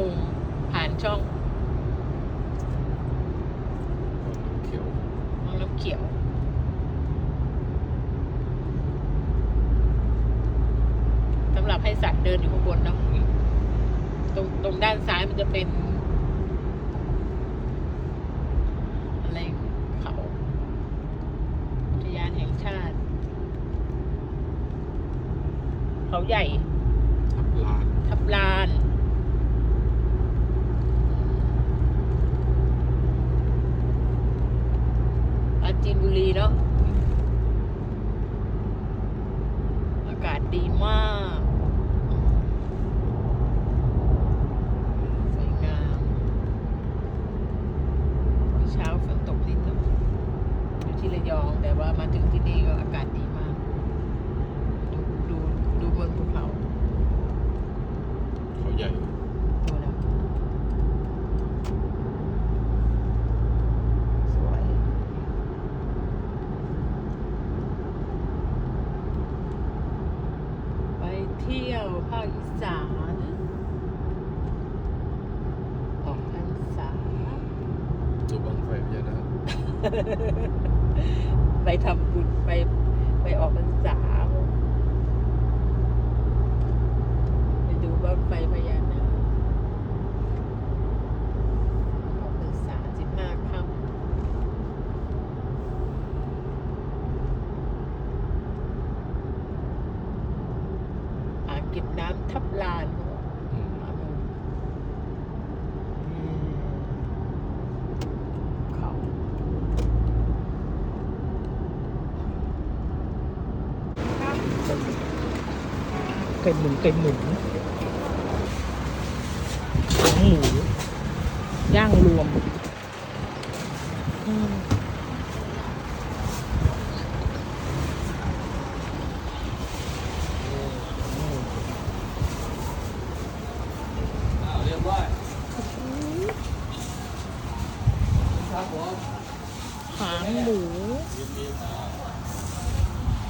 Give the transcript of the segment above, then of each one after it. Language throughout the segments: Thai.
มุมผ่านช่องเขียววังน้ำเขียว สำหรับให้สัตว์เดินอยู่ข้างบนเนาะตรงตรงด้านซ้ายมันจะเป็น อะไรเขาอุทยานแห่งชาติ เขาใหญ่ ทับลาน ทับลานปราจีนบุรีเนาะ อากาศดีมาก สวยงามเมื่อเช้าฝนตกนิดหน่อยอยู่ที่ระยอง แต่ว่ามาถึงที่นี่ก็อากาศดีมาก ดูดูดูบนภูเขา เขาใหญ่ ดูแล้วสวย ไปเที่ยวภาคอีสานออกพรรษา ดูบังไฟพญานาค ไปทำบุญไปไปออกพรรษาไปดูบ้างไฟพญานาคออกพรรษาสิบห้าค่ำอ่างเก็บน้ำทับลาน อืม มาดูอืมเขา ไก่หมุนไก่หมุนหางหมูย่างรวมอืมหางหมู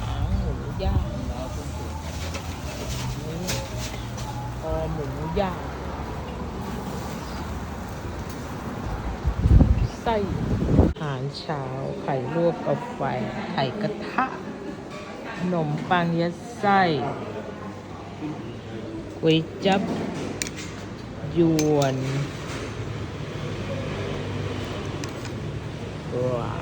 หางหมูย่างคอห มูย่างไส้อาหารเช้า ไข่ลวกกาแฟไข่กระทะขนมปังยัดไส้ก๋วยจับยวนว้า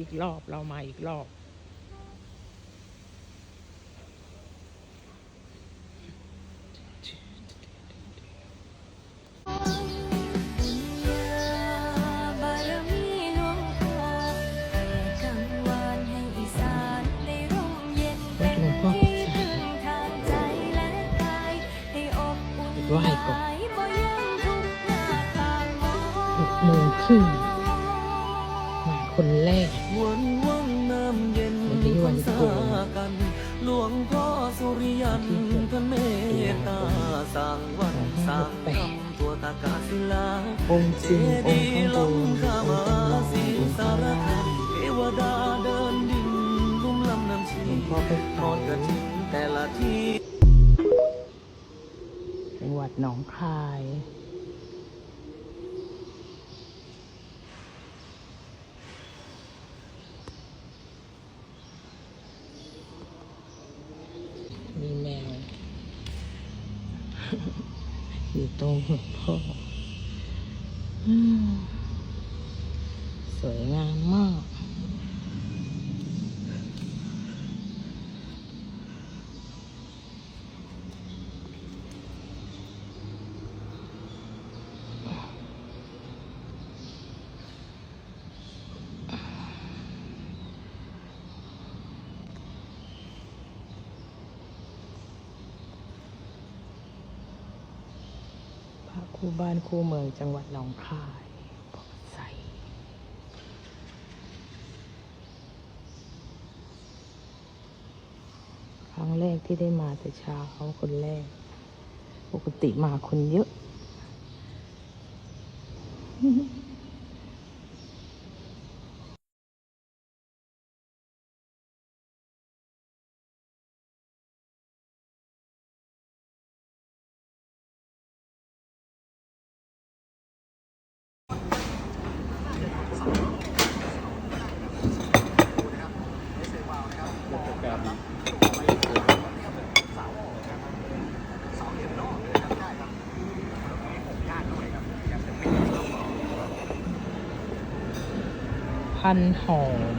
อีกรอบ เรามาอีกรอบบารมีหลวงพ่อกังวานให้อีสานได้ร่มเย็นเป็นที่พึ่งทาง คนแรกวันเนี้วันโกันหลวงพ่อสุริยันท่านเมตตาสร้งวันสร้งคำตัวตากาศิลาองค์จริงองค์ทั้งปวงข้ามาสิสารคันเทวดาเดินดินลุ่มลำน้ำชีทอดกระถิ่นแต่ละที่จังหวัดหนองคาย อยู่ตรงหัวพ่ออืมสวยงามมาก พระ คู่บ้านคู่เมืองจังหวัดหนองคายปอใสครั้งแรกที่ได้มาแต่เช้าคนแรก ปกติมาคนเยอะ พันหอม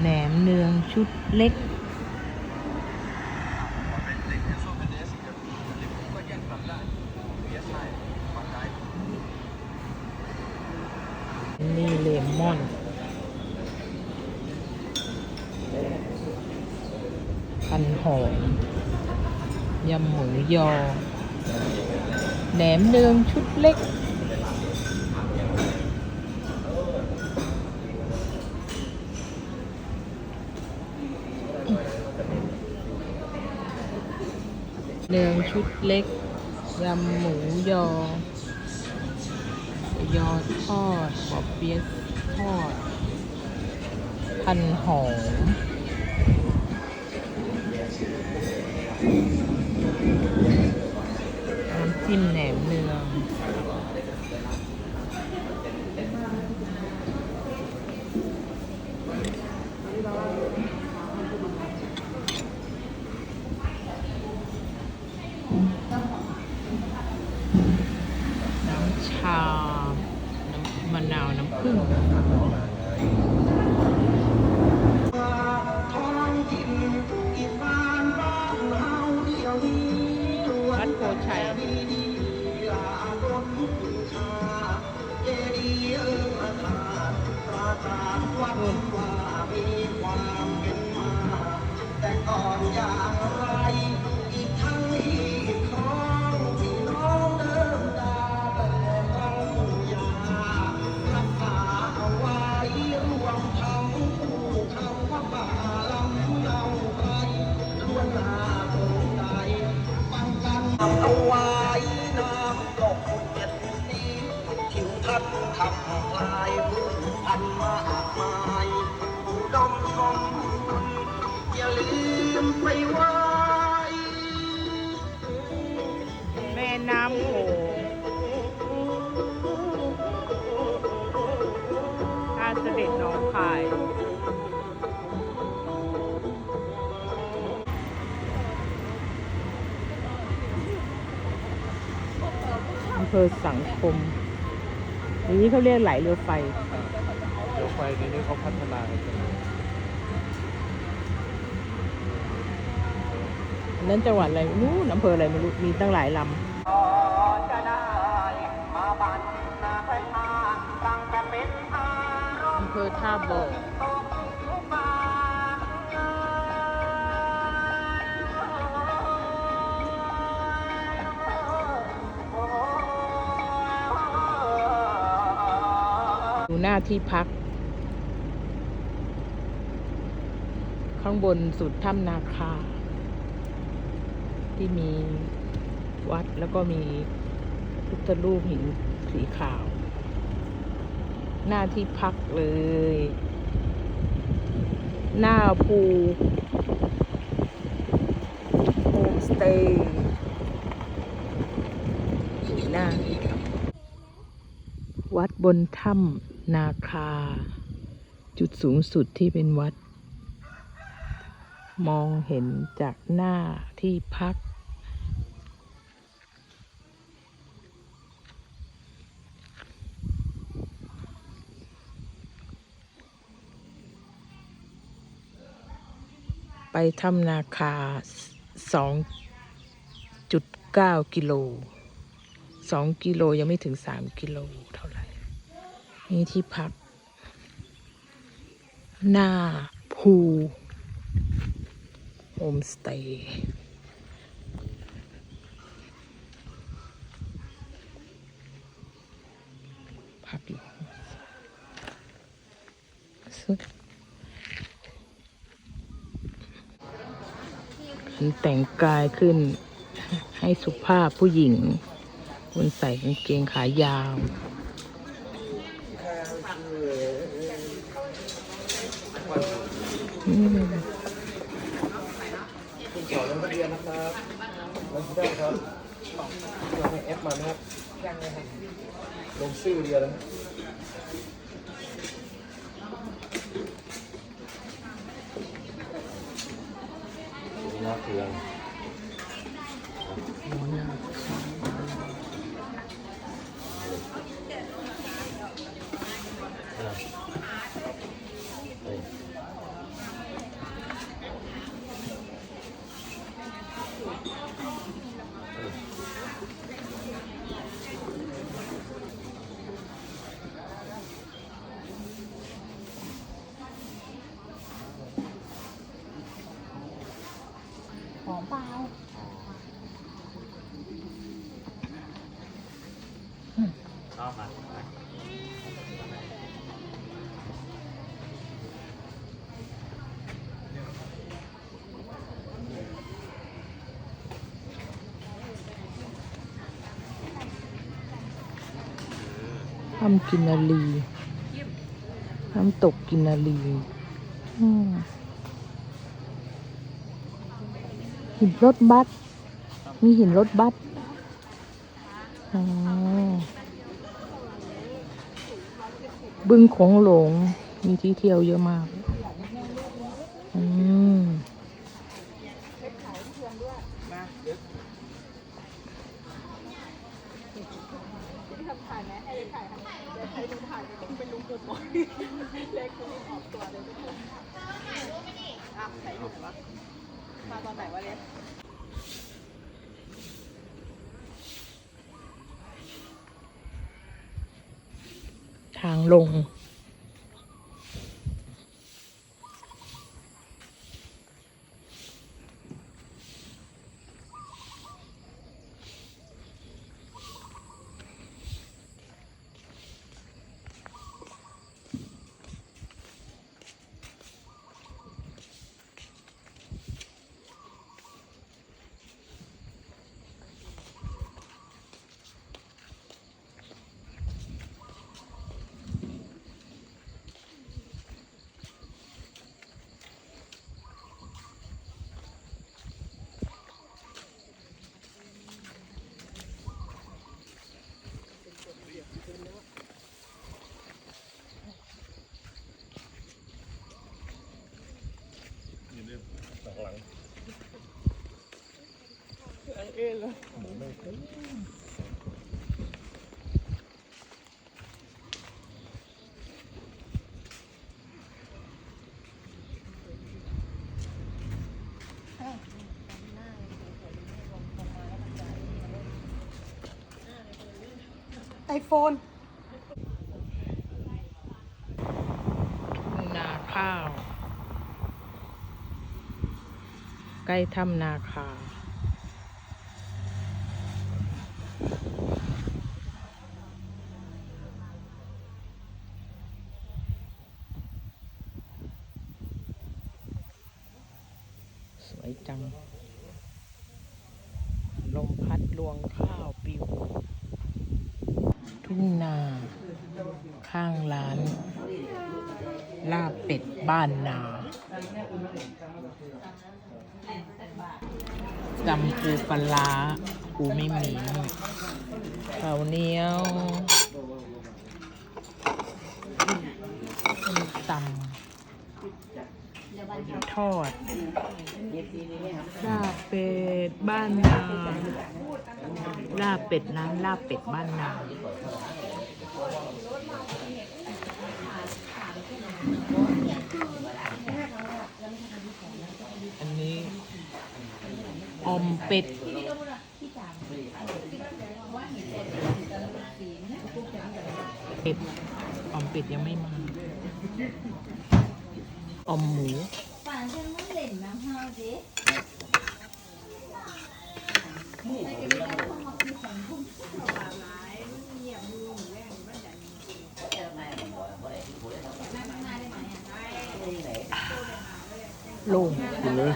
แหนมเนืองชุดเล็ก นี่เลมอนพันหอมยำหมูยอ แหนมเนืองชุดเล็ก เนืองชุดเล็ก ยำหมูยอ ยอทอดปอบเปี๊ยะทอด พันหอมน้ำจิ้มแหนมเนือง แองคายอำเภอสังคมอย่างนี้เขาเรียกไหลเรือไฟ เดี๋ยวไฟในนี้เขาพัฒนากันอันนั้นจังหวัดอะไร นู้นอำเภออะไรไม่รู้ มีตั้งหลายลำ อำเภอท่าบ่อดูหน้าที่พัก ข้างบนสุดถ้ำนาคา ที่มีวัดแล้วก็มีพุทธรูปหินสีขาว หน้าที่พักเลย หน้าภูโฮมสเตย์หน้า วัดบนถ้ำนาคา จุดสูงสุดที่เป็นวัด มองเห็นจากหน้าที่พัก ไปถ้ำนาคา 2.9 กิโล 2 กิโลยังไม่ถึง 3 กิโลเท่าไหร่ นี่ที่พัก หน้าภูโฮมสเตย์พักอยู่สุด แต่งกายขึ้นให้สุภาพผู้หญิง คนใส่กางเกงขายาว คุณสอนลงทะเบียนนะครับลงทะเบียนครับเราให้แอปมานะครับยังเลยค่ะลงชื่อเดียวแล้ว น่าเกลียง ห กินนาลีน้ำตกกินนาลีหินรถบัสมีหินรถบัสบึงของหลงมีที่เที่ยวเยอะมาก อืม เล็กคุณขอบตัวเด็กคุณอะใช่ยูเหรอวะมาตอนไหนวะเล็กทางลง ไอโฟนนาข้าว ใกล้ถ้ำนาคาว สวยจัง ลมพัดลวงข้าวปิว ทุ่งนา ข้างร้าน ลาบเป็ดบ้านนาจำปูปลาปูไม่มีเข้าเนียวส้มตำทอดลาบเป็ดบ้านนาลาบเป็ดร้านลาบเป็ดบ้านนา อันนี้ อมเป็ดเป็ดอมเป็ดยังไม่มาอมหมูโล่งเลย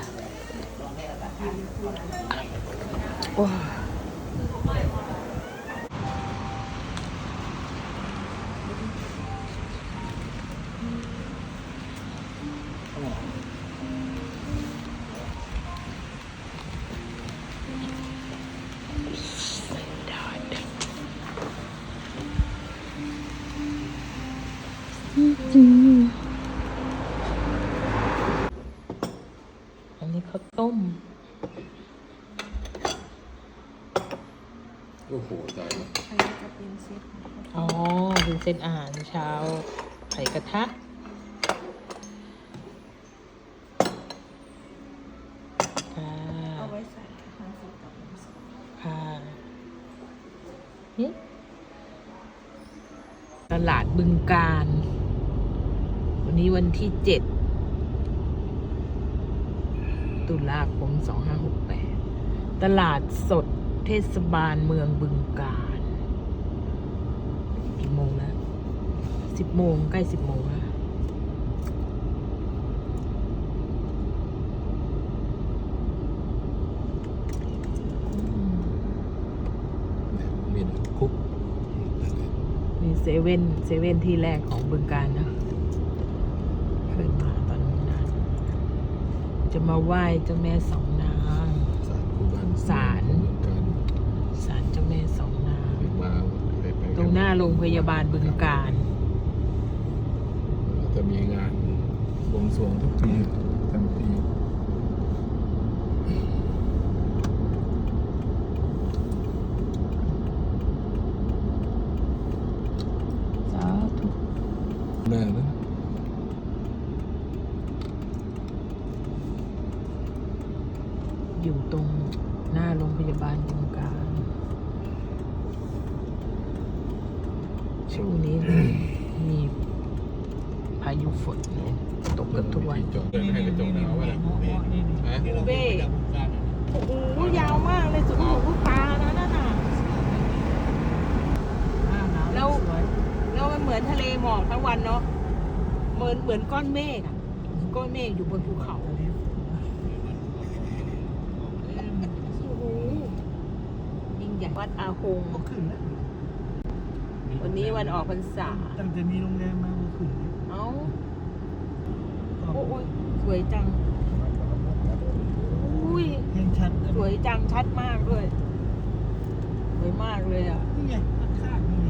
เป็นเซตอาหารเช้าไข่กระทะค่ะเอาไว้ใส่ค่ะนี่ตลาดบึงการ วันนี้วันที่เจ็ดตุลาคมสองห้าหกแปดตลาดสดเทศบาลเมืองบึงการ กี่โมงแล้ว สิบโมงใกล้สิบโมงแล้วมีนคุกมีเซเว่นเซเว่นที่แรกของบึงการนะเคยมาตอนนั้นจะมาไหว้เจ้าแม่สองนางสารคู่บ้านศาลการศาลเจ้าแม่สองนางไปมาไปไปตรงหน้าโรงพยาบาลบึงการ จะมีงานบวงสรวงทุกปีทั้งปี สาธุ แน่นะ อยู่ตรงหน้าโรงพยาบาลบึงการ ช่วงนี้ มีพายุฝนเนี่ยตกเกือบทุกวัน จอดเดินให้กระจกเอาไว้นะฮะ เบ้โอ้โหยาวมากเลยสุดหูลูกตานะนั่นน่ะแล้วแล้วมันเหมือนทะเลหมอกทั้งวันเนาะ เหมือนเหมือนก้อนเมฆอะก้อนเมฆอยู่บนภูเขาโอ้โหยิ่งใหญ่วัดอาหงวันนี้วันออกพรรษา ตั้งแต่มีโรงแรมมาเมื่อคืนเอ้าโอ้ยสวยจัง อุ้ยเห็นชัดสวยจังชัดมากด้วย สวยมากเลยอะนี่ไงข้างๆนี่ไง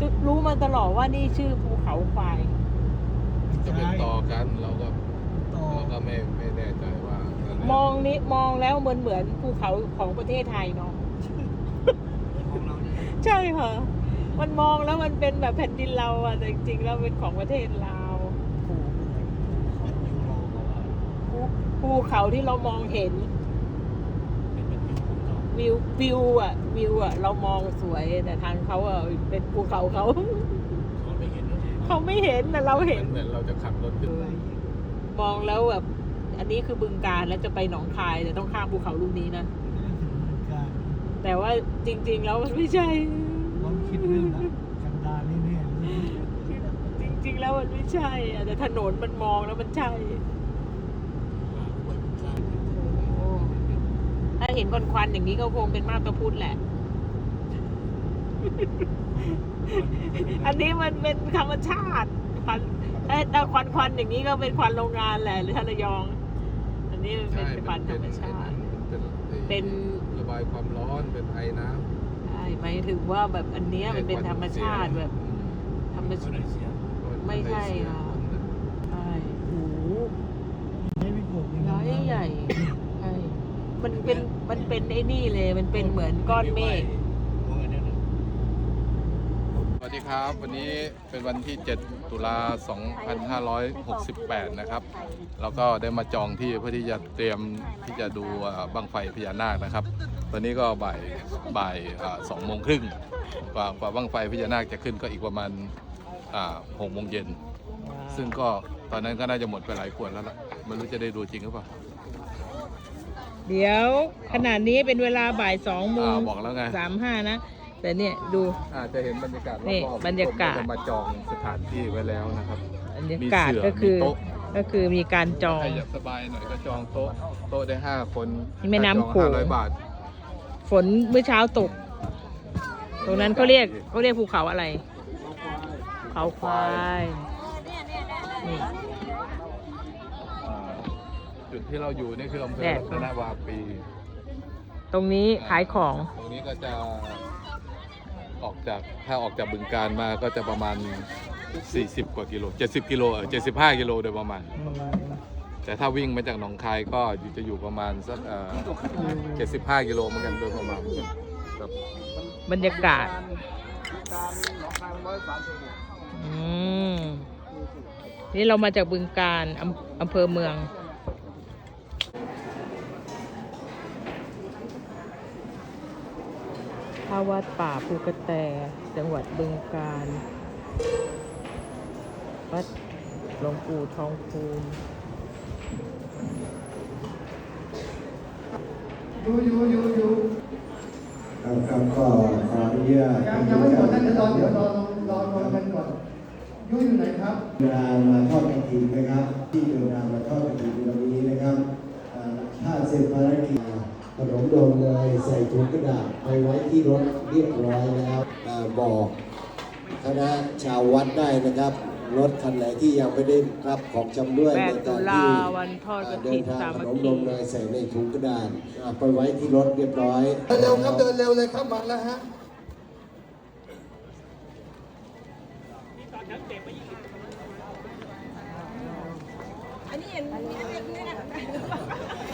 จะรู้มาตลอดว่านี่ชื่อภูเขาควายจะเป็นต่อกันเราก็ต่อเราก็ไม่ไม่แน่ใจว่าอันไหนมองนี้มองแล้วเหมือนเหมือนภูเขาของประเทศไทยเนาะของเราเนี่ยใช่ค่ะมันมองแล้วมันเป็นแบบแผ่นดินเราอะแต่จริงๆแล้วเป็นของประเทศลาวผูกเขาอยู่รอเขาว่าภูภูเขาที่เรามองเห็นเป็นเป็นยุคของเราวิววิวอะวิวอะเรามองสวยแต่ทางเขาอะเป็นภูเขาเขาเขาไม่ เขาไม่เห็นแต่เราเห็น เหมือนเราจะขับรถไปมองแล้วแบบ อันนี้คือบึงการแล้วจะไปหนองคายแต่ต้องข้ามภูเขาลูกนี้นะ แต่ว่าจริง ๆ แล้วมันไม่ใช่ ลองคิดเรื่องนะกันดารแน่จริง ๆ แล้วมันไม่ใช่อะแต่ถนนมันมองแล้วมันใช่ ถ้าเห็นควันๆอย่างนี้ก็คงเป็นมากระพุดแหละ อันนี้มันเป็นธรรมชาติควันเอ้ยแต่ควันควันๆอย่างนี้ก็เป็นควันโรงงานแหละหรือทระยอง อันนี้มันเป็นควันธรรมชาติ เป็น ระบายความร้อนเป็นไอน้ใช่หมายถึงว่าแบบอันำเนี้ยมันเป็นธรรมชาติแบบ ธรรมก็ชาได้ติเสียไม่ใช่ค่ะ ใช่โอ้โหไม่มีกบร้อยใหญ่ใช่มันเป็นมันเป็นไอ้นี่เลย มันเป็นเหมือนก้อนเมฆส วัสดีครับ วันนี้เป็นวันที่ 7 ตุลา 2568 นะครับเราก็ได้มาจองที่เพื่อที่จะเตรียมที่จะดูอ่าบังไฟพญานาคนะครับ ตอนนี้ก็บ่ายบ่ายอ่าสองโมงครึ่งกว่ากว่าบังไฟพญานาคจะขึ้นก็อีกประมาณอ่าหกโมงเย็น ซึ่งก็ตอนนั้นก็น่าจะหมดไปหลายขวดแล้วล่ะไม่รู้จะได้ดูจริงหรือเปล่าเดี๋ยวขนาดนี้เป็นเวลาบ่ายสองโมงอ่าบอกแล้วไงสามห้านะ แต่เนี่ยดู อาจจะเห็นบรรยากาศนี่รอบๆบรรยากาศ ผมจะมาจองสถานที่ไว้แล้วนะครับ บรรยากาศมีเสื่อก็คือมีโต๊ะ ก็คือมีการจอง ใครอยากสบายหน่อยก็จองโต๊ะโต๊ะได้ห้าคนที่แม่น้ำโขง ห้าร้อยบาทฝนเมื่อเช้าตก ตรงนั้นเขาเรียกเขาเรียกภูเขาอะไรภูเขาควายนี่ อ่าจุดที่เราอยู่นี่คืออำเภอแดด รัตนวาปีตรงนี้ขายของ ตรงนี้ก็จะ ออกจากถ้าออกจากบึงการมาก็จะประมาณ 40 กว่ากิโล 70 กิโลเออ75 กิโลโดยประมาณ แต่ถ้าวิ่งมาจากหนองคายก็อยู่จะอยู่ประมาณสักเอ่อ75 กิโลเหมือนกันโดยประมาณครับบรรยากาศอืมนี่เรามาจากบึงการอำอำเภอเมือง ถ้าวัดป่าภูกระแต จังหวัดบึงการวัดหลวงปู่ทองคูณครับครับก็ขออนุญาตยังยังไม่หมดนะเดี๋ยวรอเดี๋ยวรอรอรอกันก่อนยุ่ยอยู่ไหนครับเดินทางมาทอดกระถิ่นนะครับ ที่เดินทางมาทอดกระถิ่นวันนี้นะครับอ่าถ้าเสร็จภารกิจ ขนมดมเลยใส่ถุงกระดาษไปไว้ที่รถเรียบร้อยแล้วอ่าบอกคณะชาววัดได้นะครับ รถคันไหนที่ยังไม่ได้รับของจำด้วยแปในดตุการลาที่วันทอดกอ่าฐิเดินนทางสาขมัคนมคีนมเนยใส่ในถุงกระดาษอ่าไปไว้ที่รถเรียบร้อย เร็วครับเดินเร็วเลยครับมาแล้วฮะเ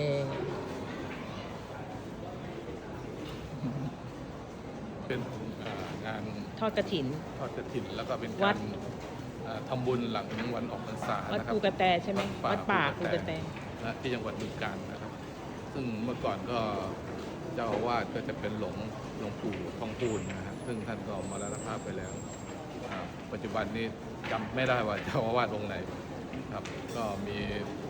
เออเป็นเอ่องานทอดกระถิน ทอดกระถิ่นแล้วก็เป็นวัการดเอ่อทำบุญหลังวันออกพรรษาวัดนะครับภูกระแตใช่ไหมวัดป่าภูกระแตนะที่จังหวัดบึงกาฬนะครับ ซึ่งเมื่อก่อนก็เจ้าอาวาสก็จะเป็นหลวงหลวงปู่ทองพูนนะครับซึ่งท่านก็มรณภาพไปแล้วอ่าปัจจุบันนี้จำไม่ได้ว่าเจ้าอาวาสองค์ไหนครับ ก็มีเอ่อ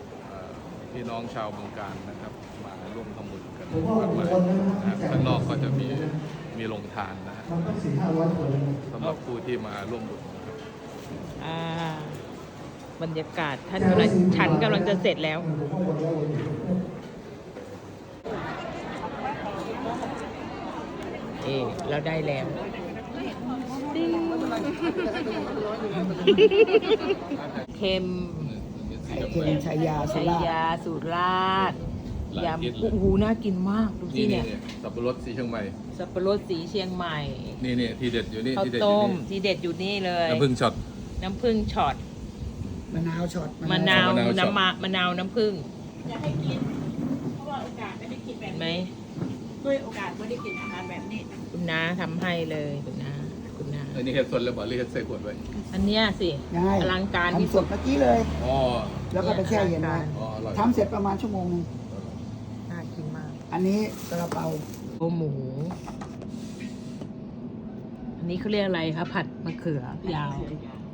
พี่น้องชาวบึงการนะครับมาร่วมทำบุญกันมากมายนะฮะข้างนอกก็จะมีมีโรงทานนะฮะมันก็สี่ห้าร้อยคนเลยนะสำหรับผู้ที่มาร่วมบุญนะครับอ่าบรรยากาศท่านกำลังฉันกำลังจะเสร็จแล้วผมก็หมดแล้ววันนี้เออเราได้แล้วเค็มเค็มชายาสุชัยราษฎร์ยาสุราษฎร์หลายทิศยำเลยโอ้โหน่ากินมากดูสินี่เนี่นี่ยสับปะรดสีเชียงใหม่ สับปะรดสีเชียงใหม่นี่นี่ที่เด็ดอยู่นี่ข้าวที่เด็ดอต้ยู่มนี่ที่เด็ดอยู่นี่เลย น้ำผึ้งช็อต น้ำผึ้งช็อตมะนาวช็อตมะนาวมะนาวช็อต น้ำมะมะนาวน้ำผึ้งเห็นไหมด้วยโอกาสไม่ได้กินอาหารแบบนี้ คุณน้าทำให้เลยคุณน้า คุณนาอันนี้เห็ดสดเลยบอกหรือเห็ดใส่ขวดไว้อันเนี้ยสิใช่อลังการที่ทำสสุดดเมื่อกี้เลย อ๋อแล้วก็ไปแช่เย็นไว้อ๋ออร่อยทำเสร็จประมาณชั่วโมงนึงน่ากินมากอันนี้กระเปาโอหมู อันนี้เขาเรียกอะไรคะผัดมะเขือยาว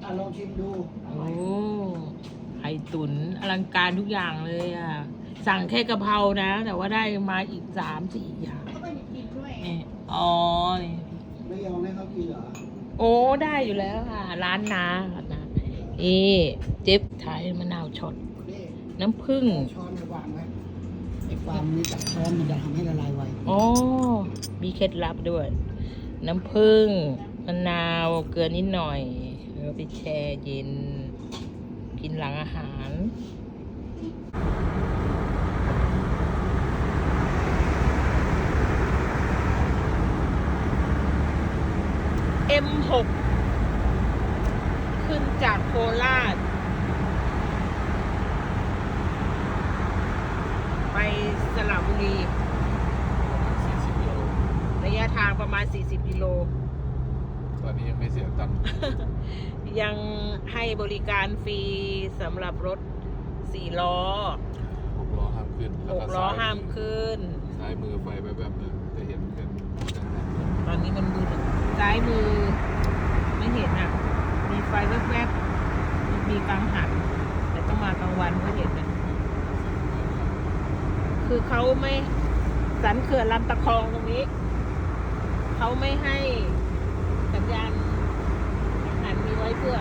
อะลองชิมดูโอ้ไข่ตุนอลังการทุกอย่างเลยอะ สั่งแค่กะเพรานะ แต่ว่าได้มาอีกสามสี่อย่างนี่อ๋อนี่ ไม่ยอมให้เขากินเหรอโอ้ได้อยู่แล้วค่ะ ร้านนาค่ะนะนี่เจ็บไทยมะนาวช็อตนี่น้ำผึ้งช้อนมาวางไว้ไอ้ความนี้จากช้อนมันจะทำให้ละลายไวอ๋อมีเคล็ดลับด้วย น้ำผึ้งมะนาวเกลือนิดหน่อยแล้วไปแช่เย็น กินหลังอาหาร M6 ขึ้นจากโคราช ไปสระบุรี40โลระยะทางประมาณ 40 กิโล ตอนนี้ยังไม่เสียตังค์ ยังให้บริการฟรีสำหรับรถ4ล้อหกล้อห้ามขึ้นแล้วก็6ล้อซ้ยห้ามขึ้น ซ้ายมือไฟแบบแบบๆนึงจะเห็นเป็น ตอนนี้มันมืดซ้ายมือ ไม่เห็นอะ มีไฟแวบๆมีกลางหัน แต่ต้องมากลางวันก็เห็นนะคือเขาไม่สันเขื่อนลำตะคองตรงนี้ เขาไม่ให้สัญญาณหันมีไว้เพื่อ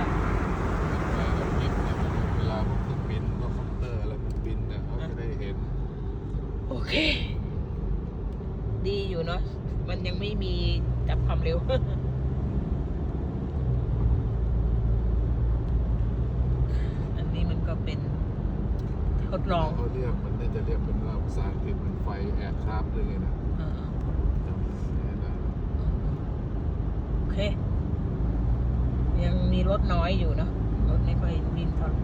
เวลาพวกเครื่องบินพวกคอมพิวเตอร์อะไรมันบินเนี่ยเขาจะได้เห็น โอเค ดีอยู่เนาะ มันยังไม่มีจับความเร็ว อันนี้มันก็เป็นทดลอง เขาเรียกมันน่าจะเรียกเป็นว่าภาษาอังกฤษมันไฟ แอร์คราฟต์หรือไงนะเออจำไม่ได้โอเค ยังมีรถน้อยอยู่เนาะรถไม่ค่อยวิ่งเท่าไหร่